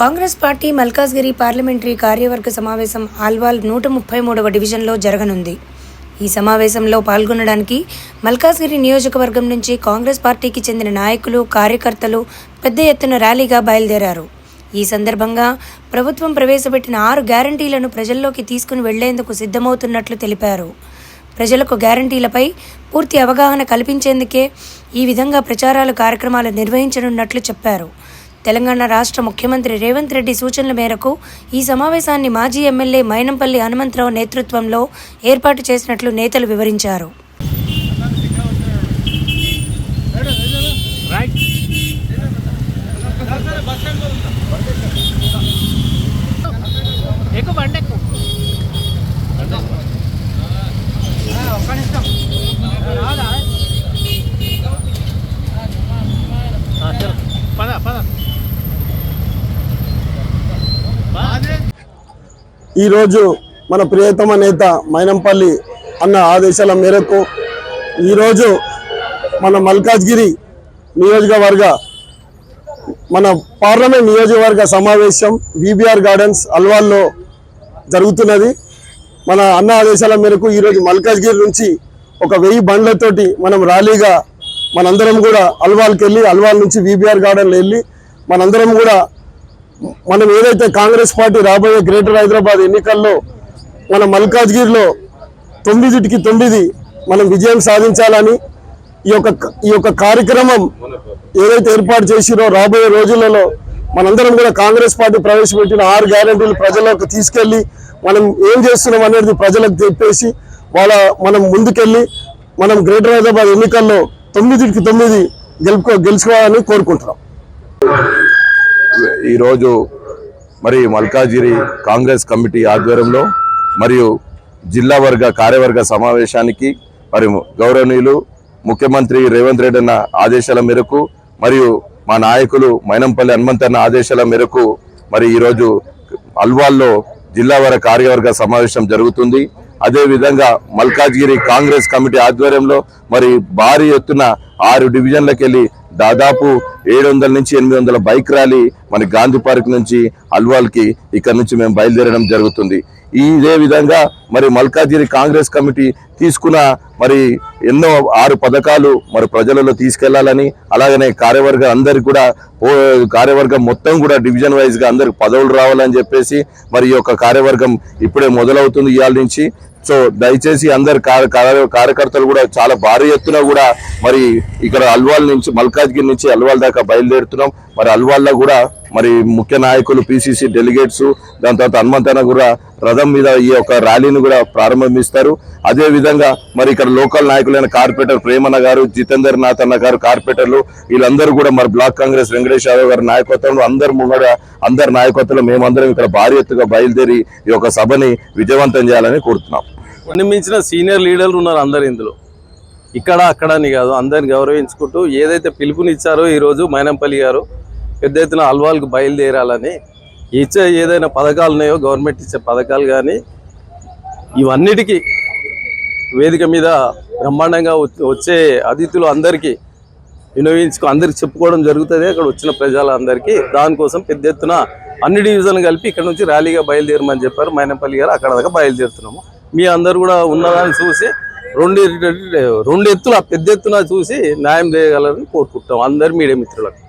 Congress party Malkajgiri parliamentary కార్యవర్గ సమావేశం ఆల్వాల్ నూట ముప్పై మూడవ డివిజన్లో జరగనుంది. ఈ సమావేశంలో పాల్గొనడానికి మల్కాజ్గిరి నియోజకవర్గం నుంచి కాంగ్రెస్ పార్టీకి చెందిన నాయకులు కార్యకర్తలు పెద్ద ఎత్తున ర్యాలీగా బయలుదేరారు. ఈ సందర్భంగా ప్రభుత్వం ప్రవేశపెట్టిన ఆరు గ్యారంటీలను ప్రజల్లోకి తీసుకుని వెళ్ళేందుకు సిద్ధమవుతున్నట్లు తెలిపారు. ప్రజలకు గ్యారంటీలపై పూర్తి అవగాహన కల్పించేందుకే ఈ విధంగా ప్రచారాలు కార్యక్రమాలు నిర్వహించనున్నట్లు చెప్పారు. తెలంగాణ రాష్ట్ర ముఖ్యమంత్రి రేవంత్ రెడ్డి సూచనల మేరకు ఈ సమావేశాన్ని మాజీ ఎమ్మెల్యే మైనంపల్లి హనుమంతరావు నేతృత్వంలో ఏర్పాటు చేసినట్లు నేతలు వివరించారు. ఎక్కువ ఈరోజు మన ప్రియతమ నేత మైనంపల్లి అన్న ఆదేశాల మేరకు ఈరోజు మన మల్కాజ్గిరి నియోజకవర్గ మన పార్లమెంట్ నియోజకవర్గ సమావేశం విబిఆర్ గార్డెన్స్ అల్వాల్లో జరుగుతున్నది. మన అన్న ఆదేశాల మేరకు ఈరోజు మల్కాజ్గిరి నుంచి ఒక వెయ్యి బండ్లతోటి మనం ర్యాలీగా మనందరం కూడా అల్వాల్కి వెళ్ళి అల్వాల్ నుంచి విబిఆర్ గార్డెన్లో వెళ్ళి మనందరం కూడా మనం ఏదైతే కాంగ్రెస్ పార్టీ రాబోయే గ్రేటర్ హైదరాబాద్ ఎన్నికల్లో మన మల్కాజ్గిరిలో తొమ్మిదిటికి తొమ్మిది మనం విజయం సాధించాలని ఈ యొక్క ఈ యొక్క కార్యక్రమం ఏదైతే ఏర్పాటు చేసిరో రాబోయే రోజులలో మనందరం కూడా కాంగ్రెస్ పార్టీ ప్రవేశపెట్టిన ఆరు గ్యారంటీలు ప్రజలకు తీసుకెళ్ళి మనం ఏం చేస్తున్నాం అనేది ప్రజలకు చెప్పేసి వాళ్ళ మనం ముందుకెళ్ళి మనం గ్రేటర్ హైదరాబాద్ ఎన్నికల్లో తొమ్మిదికి తొమ్మిది గెలుపుకో గెలుచుకోవాలని కోరుకుంటున్నాం. ఈరోజు మరి మల్కాజిరి కాంగ్రెస్ కమిటీ ఆధ్వర్యంలో మరియు జిల్లా వర్గ కార్యవర్గ సమావేశానికి మరి గౌరవనీయులు ముఖ్యమంత్రి రేవంత్ రెడ్డి అన్న ఆదేశాల మేరకు మరియు మా నాయకులు మైనంపల్లి హనుమంతన్న ఆదేశాల మేరకు మరి ఈరోజు అల్వాల్లో జిల్లా వర్గ కార్యవర్గ సమావేశం జరుగుతుంది. అదేవిధంగా మల్కాజ్గిరి కాంగ్రెస్ కమిటీ ఆధ్వర్యంలో మరి భారీ ఎత్తున ఆరు డివిజన్లకు వెళ్ళి దాదాపు ఏడు వందల నుంచి ఎనిమిది వందల బైక్ ర్యాలీ మన గాంధీ పార్క్ నుంచి అల్వాల్కి ఇక్కడ నుంచి మేము బయలుదేరడం జరుగుతుంది. ఇదే విధంగా మరి మల్కాజిరి కాంగ్రెస్ కమిటీ తీసుకున్న మరి ఎన్నో ఆరు పథకాలు మరి ప్రజలలో తీసుకెళ్ళాలని అలాగనే కార్యవర్గ అందరికి కూడా కార్యవర్గం మొత్తం కూడా డివిజన్ వైజ్గా అందరికి పదవులు రావాలని చెప్పేసి మరి ఈ యొక్క కార్యవర్గం ఇప్పుడే మొదలవుతుంది ఇవాళ నుంచి. సో దయచేసి అందరు కార్య- కార్య- కార్యకర్తలు కూడా చాలా భారీ ఎత్తున కూడా మరి ఇక్కడ అల్వాల్ నుంచి మల్కాజ్గిరి నుంచి అల్వాల్ దాకా బయలుదేరుతున్నాం. మరి అల్వాల్లో కూడా మరి ముఖ్య నాయకులు పిసిసి డెలిగేట్స్ దాని తర్వాత హనుమంతన కూడా రథం మీద ఈ యొక్క ర్యాలీని కూడా ప్రారంభిస్తారు. అదే విధంగా మరి ఇక్కడ లోకల్ నాయకులైన కార్పొరేటర్ ప్రేమన్న గారు జితేందర్ నాథ్ అన్న గారు కార్పొరేటర్లు వీళ్ళందరూ కూడా మరి బ్లాక్ కాంగ్రెస్ వెంకటేష్ యాదవ్ గారి నాయకత్వంలో అందరు ముంగడ అందరి నాయకత్వంలో మేమందరం ఇక్కడ భారీ ఎత్తుగా బయలుదేరి ఈ యొక్క సభని విజయవంతం చేయాలని కోరుతున్నాం. అన్ని మించిన సీనియర్ లీడర్లు ఉన్నారు అందరు ఇందులో. ఇక్కడ అక్కడ అని కాదు అందరిని గౌరవించుకుంటూ ఏదైతే పిలుపునిచ్చారో ఈరోజు మైనంపల్లి గారు పెద్ద ఎత్తున అల్వాల్కి బయలుదేరాలని ఇచ్చే ఏదైనా పథకాలు ఉన్నాయో గవర్నమెంట్ ఇచ్చే పథకాలు కానీ ఇవన్నిటికీ వేదిక మీద బ్రహ్మాండంగా వచ్చే- అతిథులు అందరికీ వినియోగించుకు అందరికి చెప్పుకోవడం జరుగుతుంది. అక్కడ వచ్చిన ప్రజలందరికీ దానికోసం పెద్ద ఎత్తున అన్ని డివిజన్లు కలిపి ఇక్కడ నుంచి ర్యాలీగా బయలుదేరమని చెప్పారు మైనపల్లి గారు. అక్కడ దాకా బయలుదేరుతున్నాము. మీ అందరు కూడా ఉన్నదాన్ని చూసి రెండు రెండు ఎత్తున పెద్ద ఎత్తున చూసి న్యాయం చేయగలరని కోరుకుంటాం అందరు మీడియా మిత్రులకు.